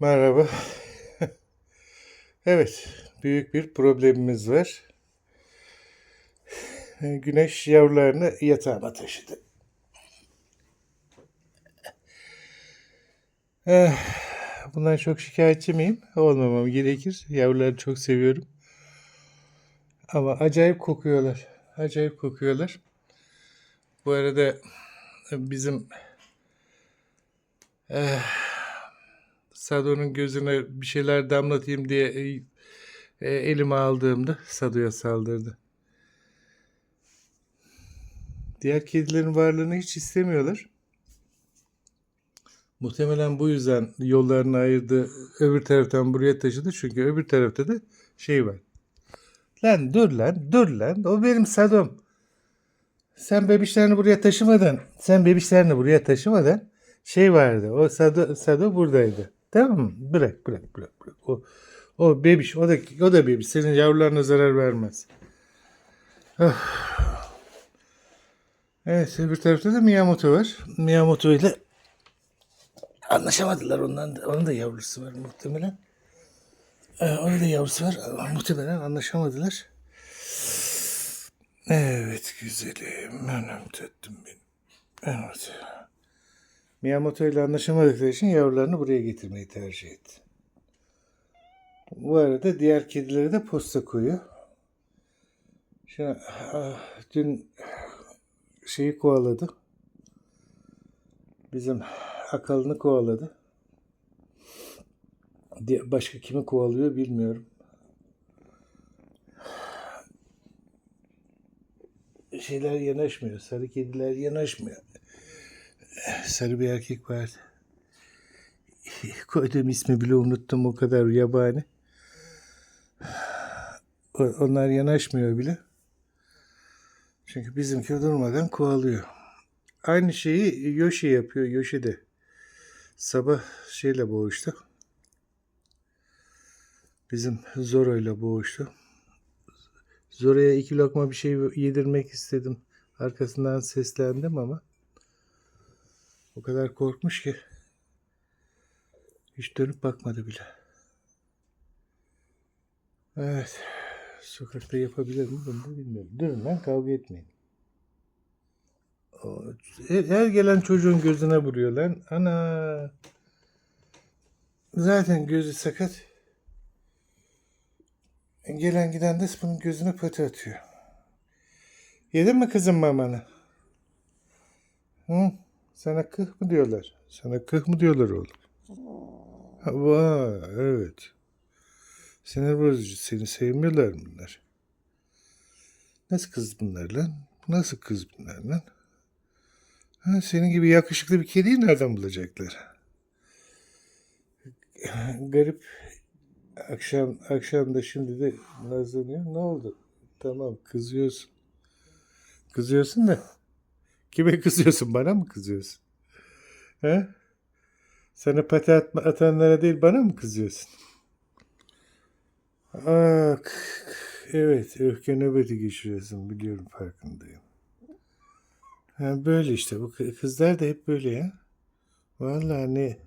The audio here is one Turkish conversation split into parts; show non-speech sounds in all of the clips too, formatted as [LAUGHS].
Merhaba. [LAUGHS] Evet, büyük bir problemimiz var. Güneş yavrularını yatağıma taşıdı. Eh, Bundan çok şikayetçi miyim? Olmamam gerekir. Yavruları çok seviyorum. Ama acayip kokuyorlar. Acayip kokuyorlar. Bu arada bizim Sado'nun gözüne bir şeyler damlatayım diye e, e, elime aldığımda Sado'ya saldırdı. Diğer kedilerin varlığını hiç istemiyorlar. Muhtemelen bu yüzden yollarını ayırdı. Öbür taraftan buraya taşıdı. Çünkü öbür tarafta da şey var. Lan dur lan dur lan. O benim Sado'm. Sen bebişlerini buraya taşımadan, sen bebişlerini buraya taşımadan şey vardı. O Sado, Sado buradaydı. Tamam mı? Bırak, bırak, bırak, bırak. O, o bebiş, o da, o da bebiş. Senin yavrularına zarar vermez. Ah. Evet, öbür tarafta da Miyamoto var. Miyamoto ile anlaşamadılar. Ondan da, onun da yavrusu var muhtemelen. Ee, onun da yavrusu var. Muhtemelen anlaşamadılar. Evet güzelim. Anam tatlım benim. Evet. Miyamoto ile anlaşamadıkları için yavrularını buraya getirmeyi tercih etti. Bu arada diğer kedileri de posta koyuyor. Şimdi, ah, dün şeyi kovaladı. Bizim akalını kovaladı. Başka kimi kovalıyor bilmiyorum. şeyler yanaşmıyor. Sarı kediler yanaşmıyor. Sarı bir erkek vardı. [LAUGHS] Koyduğum ismi bile unuttum o kadar yabani. Onlar yanaşmıyor bile. Çünkü bizimki durmadan kovalıyor. Aynı şeyi Yoshi yapıyor. Yoshi de sabah şeyle boğuştu. Bizim Zoro'yla boğuştu. Zora'ya iki lokma bir şey yedirmek istedim. Arkasından seslendim ama o kadar korkmuş ki hiç dönüp bakmadı bile. Evet. Sokakta yapabilir mi bunu bilmiyorum. Durun lan kavga etmeyin. Her, her gelen çocuğun gözüne vuruyor lan. Ana. Zaten gözü sakat. Gelen giden de bunun gözüne pati atıyor. Yedin mi kızım mamanı? Hı? Sana kıh mı diyorlar? Sana kıh mı diyorlar oğlum? Vay, evet. Sinir bozucu. Seni sevmiyorlar bunlar. Nasıl kız bunlar lan? Nasıl kız bunlar lan? Ha, senin gibi yakışıklı bir kediyi nereden bulacaklar? Garip Akşam akşam da şimdi de nazlanıyor. Ne oldu? Tamam kızıyorsun. Kızıyorsun da kime kızıyorsun? Bana mı kızıyorsun? He? Sana pati atanlara değil bana mı kızıyorsun? Aa, evet öfke nöbeti geçiriyorsun biliyorum farkındayım. Ha, böyle işte bu kı- kızlar da hep böyle ya. Vallahi ne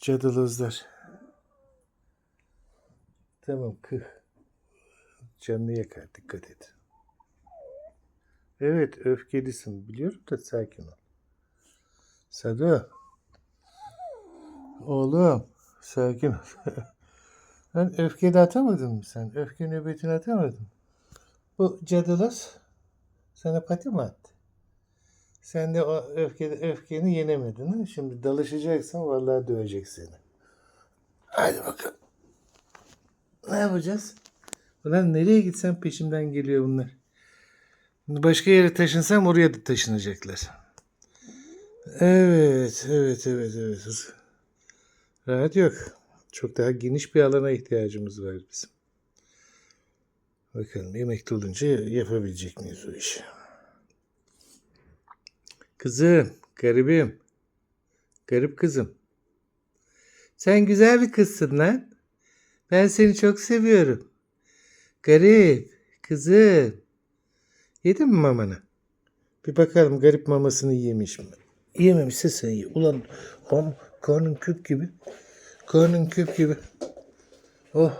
cadılızlar. Tamam kıh. Canını yakar dikkat et. Evet öfkelisin biliyorum da sakin ol. Sado. Oğlum sakin ol. [LAUGHS] Lan öfkeni atamadın mı sen? Öfke nöbetini atamadın. Bu cadılos sana pati mi attı? Sen de o öfke, öfkeni yenemedin. Ha? Şimdi dalışacaksan vallahi dövecek seni. Hadi bakalım. Ne yapacağız? Ulan nereye gitsem peşimden geliyor bunlar. Başka yere taşınsam oraya da taşınacaklar. Evet, evet, evet, evet. Rahat yok. Çok daha geniş bir alana ihtiyacımız var bizim. Bakalım emekli olunca yapabilecek miyiz o işi? Kızım, garibim. Garip kızım. Sen güzel bir kızsın lan. Ben seni çok seviyorum. Garip, kızım. Yedin mi mamanı? Bir bakalım garip mamasını yemiş mi? Yememişse sen ye. Ulan am, karnın kök gibi. Karnın küp gibi. Oh.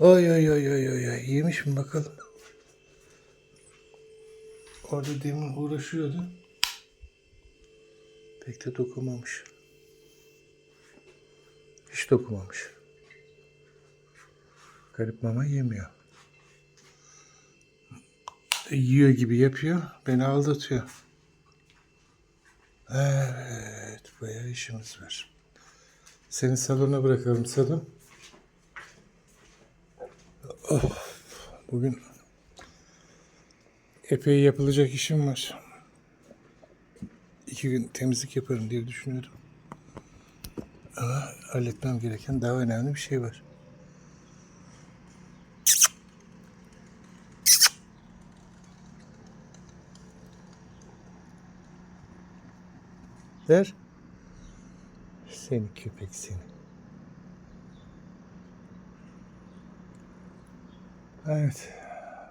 Oy oy oy oy oy. oy. Yemiş mi bakalım. Orada demin uğraşıyordu. Pek de dokunmamış. Hiç dokunmamış. Garip mama yemiyor. Yiyor gibi yapıyor. Beni aldatıyor. Evet. Bayağı işimiz var. Seni salona bırakalım salon. Of, bugün epey yapılacak işim var. İki gün temizlik yaparım diye düşünüyordum. Ama halletmem gereken daha önemli bir şey var. Ver. Seni köpek seni. Evet.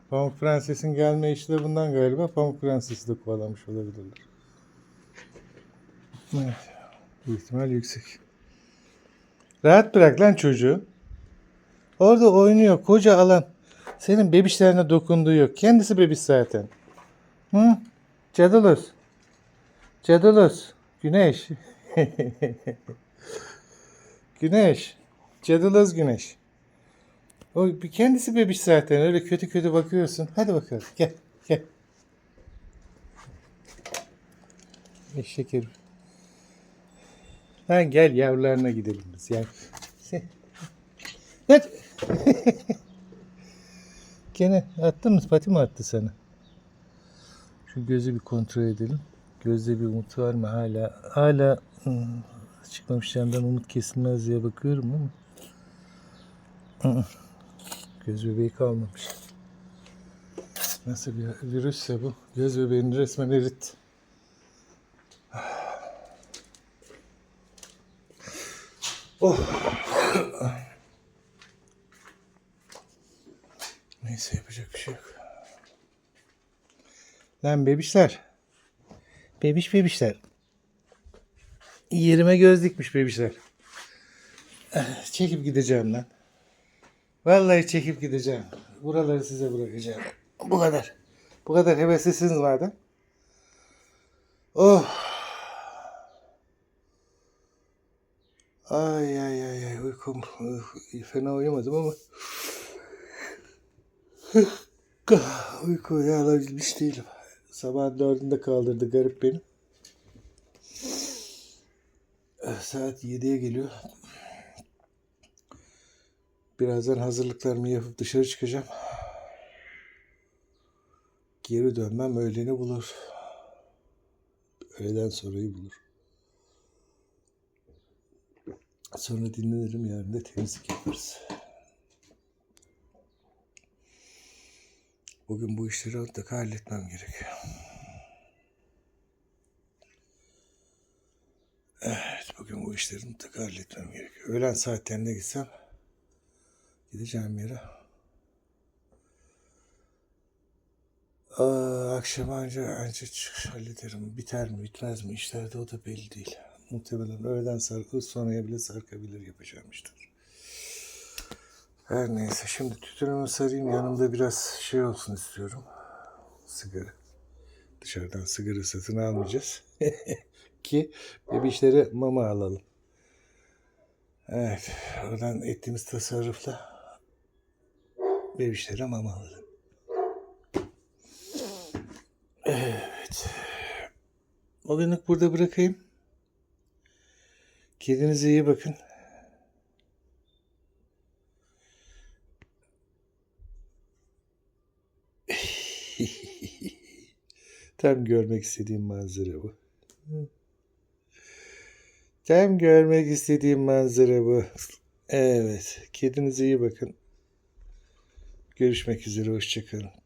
Pamuk Prenses'in gelme işi de bundan galiba. Pamuk Prenses'i de kovalamış olabilirler. Evet. Bu ihtimal yüksek. Rahat bırak lan çocuğu. Orada oynuyor koca alan. Senin bebişlerine dokunduğu yok. Kendisi bebiş zaten. Hı? Cadılız. Cadılız. Güneş. [LAUGHS] güneş. Cadılız güneş. O bir kendisi bebiş zaten. Öyle kötü kötü bakıyorsun. Hadi bakalım. Gel. Gel. Eşek herif. Gel yavrularına gidelim biz. Yani. Hadi. [LAUGHS] Gene attın mı? Pati mi attı sana? Şu gözü bir kontrol edelim. Gözde bir umut var mı hala? Hala hmm, çıkmamış yandan umut kesilmez diye bakıyorum ama. Hı. Göz bebeği kalmamış. Nasıl bir virüsse bu? Göz bebeğini resmen erit. [SIGHS] Oh. Neyse yapacak bir şey yok. Lan bebişler. Bebiş bebişler. Yerime göz dikmiş bebişler. Eh, Çekip gideceğim lan. Vallahi çekip gideceğim. Buraları size bırakacağım. Bu kadar. Bu kadar heveslisiniz madem. Oh. Ay ay ay ay uykum. uh, Fena uyumadım ama. Uyku alabilmiş değilim. Sabah dördünde kaldırdı garip beni. Eh, Saat 7'ye geliyor. Birazdan hazırlıklarımı yapıp dışarı çıkacağım. Geri dönmem öğleni bulur. Öğleden sonrayı bulur. Sonra dinlenirim yarın da temizlik yaparız. Bugün bu işleri mutlaka halletmem gerekiyor. Evet, bugün bu işleri mutlaka halletmem gerekiyor. Öğlen saatlerinde gitsem gideceğim yere. Aa, akşam anca, anca çıkış hallederim. Biter mi bitmez mi işlerde o da belli değil. Muhtemelen öğleden sarkır sonraya bile sarkabilir yapacağım işler. Her neyse şimdi tütünümü sarayım yanımda biraz şey olsun istiyorum. Sigara. Dışarıdan sigara satın almayacağız. [LAUGHS] Ki bebişlere mama alalım. Evet oradan ettiğimiz tasarrufla bebişlere mama alalım. Evet. Bugünlük burada bırakayım. Kendinize iyi bakın. Tam görmek istediğim manzara bu. Tam görmek istediğim manzara bu. Evet. Kendinize iyi bakın. Görüşmek üzere. Hoşçakalın.